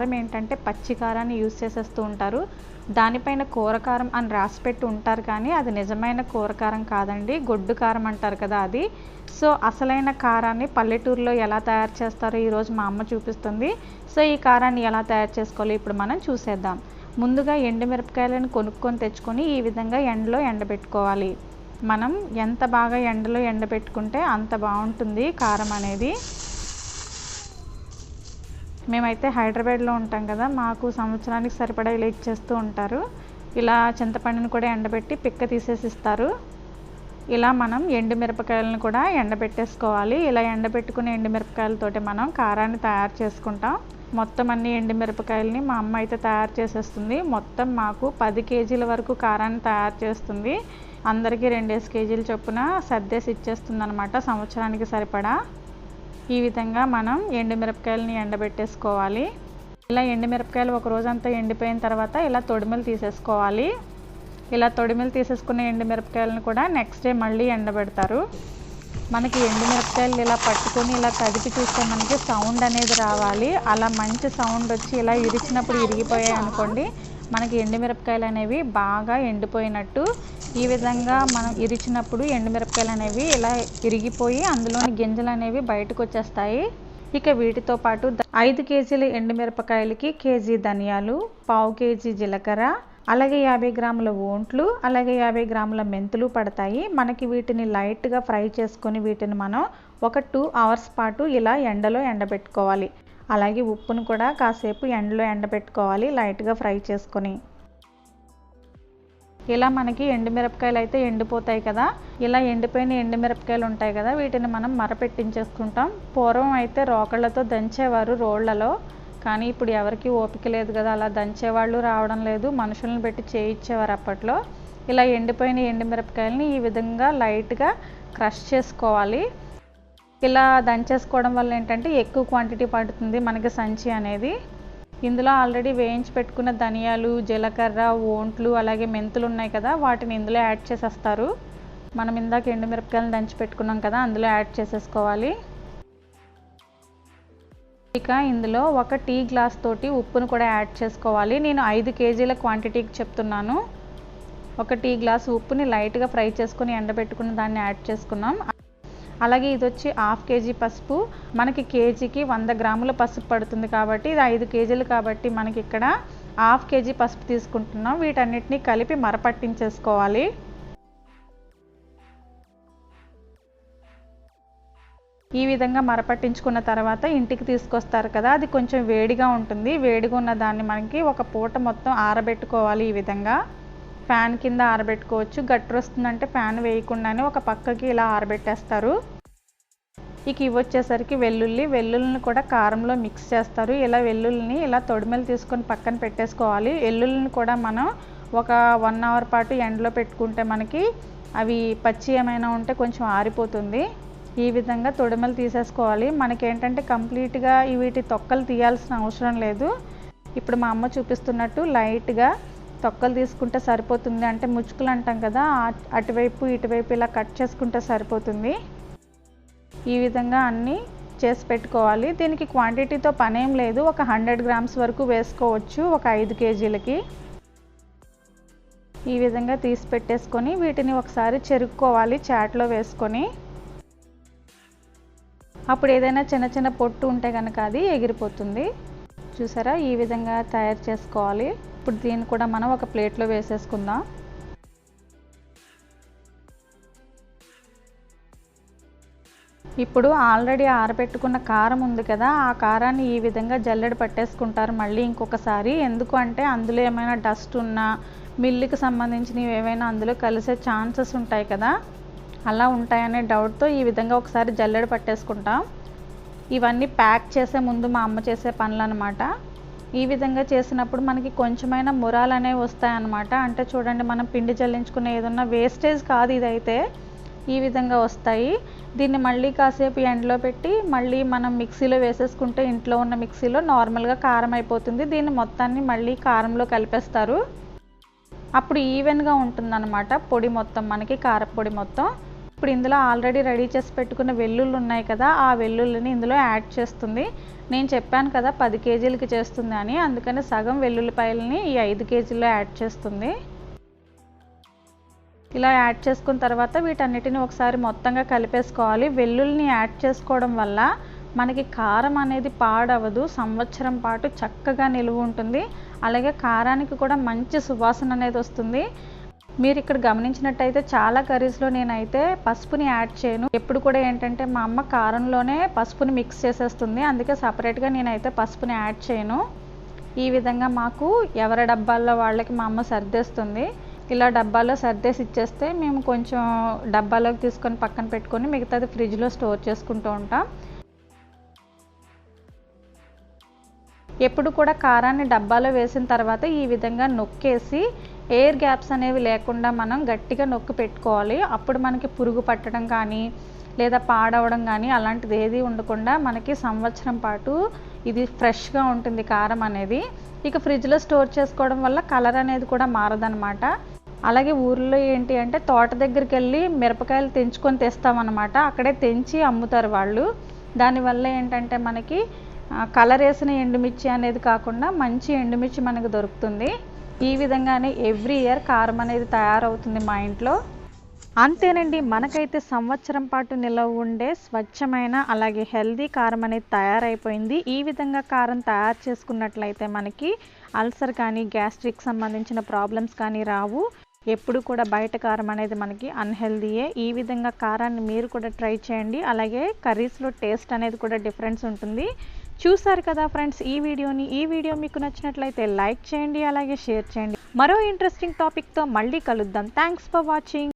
కారం ఏంటంటే పచ్చి కారాన్ని యూజ్ చేసేస్తూ ఉంటారు. దానిపైన కూరకారం అని రాసి పెట్టి ఉంటారు కానీ అది నిజమైన కూరకారం కాదండి. గొడ్డు కారం అంటారు కదా అది. సో అసలైన కారాన్ని పల్లెటూరులో ఎలా తయారు చేస్తారో ఈరోజు మా అమ్మ చూపిస్తుంది. సో ఈ కారాన్ని ఎలా తయారు చేసుకోవాలో ఇప్పుడు మనం చూసేద్దాం. ముందుగా ఎండుమిరపకాయలను కొనుక్కొని తెచ్చుకొని ఈ విధంగా ఎండలో ఎండబెట్టుకోవాలి. మనం ఎంత బాగా ఎండలో ఎండబెట్టుకుంటే అంత బాగుంటుంది కారం అనేది. మేమైతే హైదరాబాద్లో ఉంటాం కదా మాకు సంవత్సరానికి సరిపడా ఇలా ఇచ్చేస్తూ ఉంటారు. ఇలా చింతపండుని కూడా ఎండబెట్టి పిక్క తీసేసి ఇస్తారు ఇలా మనం ఎండుమిరపకాయలను కూడా ఎండబెట్టేసుకోవాలి. ఇలా ఎండబెట్టుకునే ఎండు మిరపకాయలతోటి మనం కారాన్ని తయారు చేసుకుంటాం. మొత్తం అన్ని ఎండుమిరపకాయలని మా అమ్మ అయితే తయారు చేసేస్తుంది. మొత్తం మాకు పది కేజీల వరకు కారాన్ని తయారు చేస్తుంది. అందరికీ రెండేసి కేజీల చొప్పున సర్దేసి ఇచ్చేస్తుంది అనమాట సంవత్సరానికి సరిపడా. ఈ విధంగా మనం ఎండుమిరపకాయలని ఎండబెట్టేసుకోవాలి. ఇలా ఎండుమిరపకాయలు ఒక రోజంతా ఎండిపోయిన తర్వాత ఇలా తొడిమిలు తీసేసుకోవాలి. ఇలా తొడిమెలు తీసేసుకున్న ఎండుమిరపకాయలను కూడా నెక్స్ట్ డే మళ్ళీ ఎండబెడతారు. మనకి ఎండుమిరపకాయలు ఇలా పట్టుకొని ఇలా కదిపి చూస్తే మనకి సౌండ్ అనేది రావాలి. అలా మంచి సౌండ్ వచ్చి ఇలా ఇరిచినప్పుడు ఇరిగిపోయాయి అనుకోండి మనకి ఎండుమిరపకాయలు అనేవి బాగా ఎండిపోయినట్టు ఈ విధంగా మనం ఇరిచినప్పుడు ఎండుమిరపకాయలు అనేవి ఇలా ఇరిగిపోయి అందులోని గింజలు అనేవి బయటకు వచ్చేస్తాయి. ఇక వీటితో పాటు ఐదు కేజీల ఎండుమిరపకాయలకి కేజీ ధనియాలు పావు కేజీ జీలకర్ర అలాగే యాభై గ్రాముల ఓంట్లు అలాగే యాభై గ్రాముల మెంతులు పడతాయి. మనకి వీటిని లైట్గా ఫ్రై చేసుకొని వీటిని మనం ఒక టూ అవర్స్ పాటు ఇలా ఎండలో ఎండబెట్టుకోవాలి. అలాగే ఉప్పును కూడా కాసేపు ఎండలో ఎండబెట్టుకోవాలి లైట్గా ఫ్రై చేసుకొని. ఇలా మనకి ఎండుమిరపకాయలు అయితే ఎండిపోతాయి కదా ఇలా ఎండిపోయిన ఎండుమిరపకాయలు ఉంటాయి కదా వీటిని మనం మరపెట్టించేసుకుంటాం. పూర్వం అయితే రోకళ్ళతో దంచేవారు రోళ్ళలో కానీ ఇప్పుడు ఎవరికి ఓపిక లేదు కదా అలా దంచేవాళ్ళు రావడం లేదు మనుషులను పెట్టి చేయించేవారు అప్పట్లో. ఇలా ఎండిపోయిన ఎండుమిరపకాయలని ఈ విధంగా లైట్గా క్రష్ చేసుకోవాలి. ఇలా దంచేసుకోవడం వల్ల ఏంటంటే ఎక్కువ క్వాంటిటీ పడుతుంది మనకి సంచి అనేది. ఇందులో ఆల్రెడీ వేయించి పెట్టుకున్న ధనియాలు జీలకర్ర ఓంట్లు అలాగే మెంతులు ఉన్నాయి కదా వాటిని ఇందులో యాడ్ చేసేస్తారు. మనం ఇందాక ఎండుమిరపకాయలను దంచి పెట్టుకున్నాం కదా అందులో యాడ్ చేసేసుకోవాలి. ఇక ఇందులో ఒక టీ గ్లాస్ తోటి ఉప్పును కూడా యాడ్ చేసుకోవాలి. నేను ఐదు కేజీల క్వాంటిటీకి చెప్తున్నాను. ఒక టీ గ్లాస్ ఉప్పుని లైట్గా ఫ్రై చేసుకుని ఎండబెట్టుకుని దాన్ని యాడ్ చేసుకున్నాం. అలాగే ఇది వచ్చి హాఫ్ కేజీ పసుపు. మనకి కేజీకి వంద గ్రాముల పసుపు పడుతుంది కాబట్టి ఇది ఐదు కేజీలు కాబట్టి మనకి ఇక్కడ హాఫ్ కేజీ పసుపు తీసుకుంటున్నాం. వీటన్నిటిని కలిపి మరపట్టించేసుకోవాలి. ఈ విధంగా మరపట్టించుకున్న తర్వాత ఇంటికి తీసుకొస్తారు కదా అది కొంచెం వేడిగా ఉంటుంది. వేడిగా ఉన్న దాన్ని మనకి ఒక పూట మొత్తం ఆరబెట్టుకోవాలి ఈ విధంగా. ఫ్యాన్ కింద ఆరబెట్టుకోవచ్చు. గట్టు వస్తుందంటే ఫ్యాన్ వేయకుండానే ఒక పక్కకి ఇలా ఆరబెట్టేస్తారు. ఇక ఇవి వచ్చేసరికి వెల్లుల్లి. వెల్లుల్లిని కూడా కారంలో మిక్స్ చేస్తారు. ఇలా వెల్లుల్లిని ఇలా తొడిమెలు తీసుకొని పక్కన పెట్టేసుకోవాలి. వెల్లుల్లిని కూడా మనం ఒక వన్ అవర్ పాటు ఎండలో పెట్టుకుంటే మనకి అవి పచ్చి ఏమైనా ఉంటే కొంచెం ఆరిపోతుంది. ఈ విధంగా తొడిమెలు తీసేసుకోవాలి. మనకేంటంటే కంప్లీట్గా వీటి తొక్కలు తీయాల్సిన అవసరం లేదు. ఇప్పుడు మా అమ్మ చూపిస్తున్నట్టు లైట్గా తొక్కలు తీసుకుంటే సరిపోతుంది అంటే ముచ్చుకులు అంటాం కదా అటువైపు ఇటువైపు ఇలా కట్ చేసుకుంటే సరిపోతుంది. ఈ విధంగా అన్నీ చేసి పెట్టుకోవాలి. దీనికి క్వాంటిటీతో పనేం లేదు. ఒక హండ్రెడ్ గ్రామ్స్ వరకు వేసుకోవచ్చు ఒక ఐదు కేజీలకి. ఈ విధంగా తీసి పెట్టేసుకొని వీటిని ఒకసారి చెరుక్కోవాలి చాట్లో వేసుకొని. అప్పుడు ఏదైనా చిన్న చిన్న పొట్టు ఉంటే కనుక అది ఎగిరిపోతుంది. చూసారా? ఈ విధంగా తయారు చేసుకోవాలి. ఇప్పుడు దీన్ని కూడా మనం ఒక ప్లేట్లో వేసేసుకుందాం. ఇప్పుడు ఆల్రెడీ ఆరబెట్టుకున్న కారం ఉంది కదా ఆ కారాన్ని ఈ విధంగా జల్లెడ పట్టేసుకుంటారు మళ్ళీ ఇంకొకసారి. ఎందుకు అంటే అందులో ఏమైనా డస్ట్ ఉన్నా మిల్లుకి సంబంధించినవి ఏవైనా అందులో కలిసే ఛాన్సెస్ ఉంటాయి కదా. అలా ఉంటాయనే డౌట్తో ఈ విధంగా ఒకసారి జల్లెడ పట్టేసుకుంటాం. ఇవన్నీ ప్యాక్ చేసే ముందు మా అమ్మ చేసే పనులు అనమాట ఈ విధంగా చేసినప్పుడు మనకి కొంచెమైనా మురాలు అనేవి వస్తాయన్నమాట. అంటే చూడండి మనం పిండి జల్లించుకునే ఏదన్నా వేస్టేజ్ కాదు ఇదైతే. ఈ విధంగా వస్తాయి. దీన్ని మళ్ళీ కాసేపు ఎండలో పెట్టి మళ్ళీ మనం మిక్సీలో వేసేసుకుంటే ఇంట్లో ఉన్న మిక్సీలో నార్మల్గా కారం అయిపోతుంది. దీన్ని మొత్తాన్ని మళ్ళీ కారంలో కలిపేస్తారు. అప్పుడు ఈవెన్గా ఉంటుందన్నమాట పొడి మొత్తం మనకి కారపొడి మొత్తం. ఇప్పుడు ఇందులో ఆల్రెడీ రెడీ చేసి పెట్టుకున్న వెల్లుల్లి ఉన్నాయి కదా ఆ వెల్లుల్లిని ఇందులో యాడ్ చేస్తుంది. నేను చెప్పాను కదా పది కేజీలకి చేస్తుంది అని అందుకని సగం వెల్లుల్లిపాయలని ఈ ఐదు కేజీల్లో యాడ్ చేస్తుంది. ఇలా యాడ్ చేసుకున్న తర్వాత వీటన్నిటిని ఒకసారి మొత్తంగా కలిపేసుకోవాలి. వెల్లుల్లిని యాడ్ చేసుకోవడం వల్ల మనకి కారం అనేది పాడవదు సంవత్సరం పాటు చక్కగా నిలువ ఉంటుంది. అలాగే కారానికి కూడా మంచి సువాసన అనేది వస్తుంది. మీరు ఇక్కడ గమనించినట్టయితే చాలా కర్రీస్లో నేనైతే పసుపుని యాడ్ చేయను. ఎప్పుడు కూడా ఏంటంటే మా అమ్మ కారంలోనే పసుపుని మిక్స్ చేసేస్తుంది. అందుకే సపరేట్గా నేనైతే పసుపుని యాడ్ చేయను. ఈ విధంగా మాకు ఎవరి డబ్బాల్లో వాళ్ళకి మా అమ్మ సర్దేస్తుంది. ఇలా డబ్బాలో సర్దేసి ఇచ్చేస్తే మేము కొంచెం డబ్బాలోకి తీసుకొని పక్కన పెట్టుకొని మిగతాది ఫ్రిడ్జ్లో స్టోర్ చేసుకుంటూ ఉంటాం. ఎప్పుడు కూడా కారాన్ని డబ్బాలో వేసిన తర్వాత ఈ విధంగా నొక్కేసి ఎయిర్ గ్యాప్స్ అనేవి లేకుండా మనం గట్టిగా నొక్కి పెట్టుకోవాలి. అప్పుడు మనకి పురుగు పట్టడం కానీ లేదా పాడవడం కానీ అలాంటిది ఏది ఉండకుండా మనకి సంవత్సరం పాటు ఇది ఫ్రెష్గా ఉంటుంది కారం అనేది. ఇక ఫ్రిడ్జ్లో స్టోర్ చేసుకోవడం వల్ల కలర్ అనేది కూడా మారదనమాట అలాగే ఊర్లో ఏంటి అంటే తోట దగ్గరికి వెళ్ళి మిరపకాయలు తెంచుకొని తెస్తామన్నమాట. అక్కడే తెంచి అమ్ముతారు వాళ్ళు. దానివల్ల ఏంటంటే మనకి కలర్ వేసిన ఎండుమిర్చి అనేది కాకుండా మంచి ఎండుమిర్చి మనకు దొరుకుతుంది. ఈ విధంగానే ఎవ్రీ ఇయర్ కారం అనేది తయారవుతుంది మా ఇంట్లో. అంతేనండి మనకైతే సంవత్సరం పాటు నిలవ ఉండే స్వచ్ఛమైన అలాగే హెల్దీ కారం అనేది తయారైపోయింది. ఈ విధంగా కారం తయారు చేసుకున్నట్లయితే మనకి అల్సర్ కానీ గ్యాస్ట్రిక్ సంబంధించిన ప్రాబ్లమ్స్ కానీ రావు. ఎప్పుడు కూడా బయట కారం అనేది మనకి అన్హెల్దీయే. ఈ విధంగా కారాన్ని మీరు కూడా ట్రై చేయండి. అలాగే కర్రీస్లో టేస్ట్ అనేది కూడా డిఫరెన్స్ ఉంటుంది. చూసారు కదా ఫ్రెండ్స్ ఈ వీడియోని. ఈ వీడియో మీకు నచ్చినట్లయితే లైక్ చేయండి అలాగే షేర్ చేయండి. మరో ఇంట్రెస్టింగ్ టాపిక్తో మళ్ళీ కలుద్దాం. Thanks for watching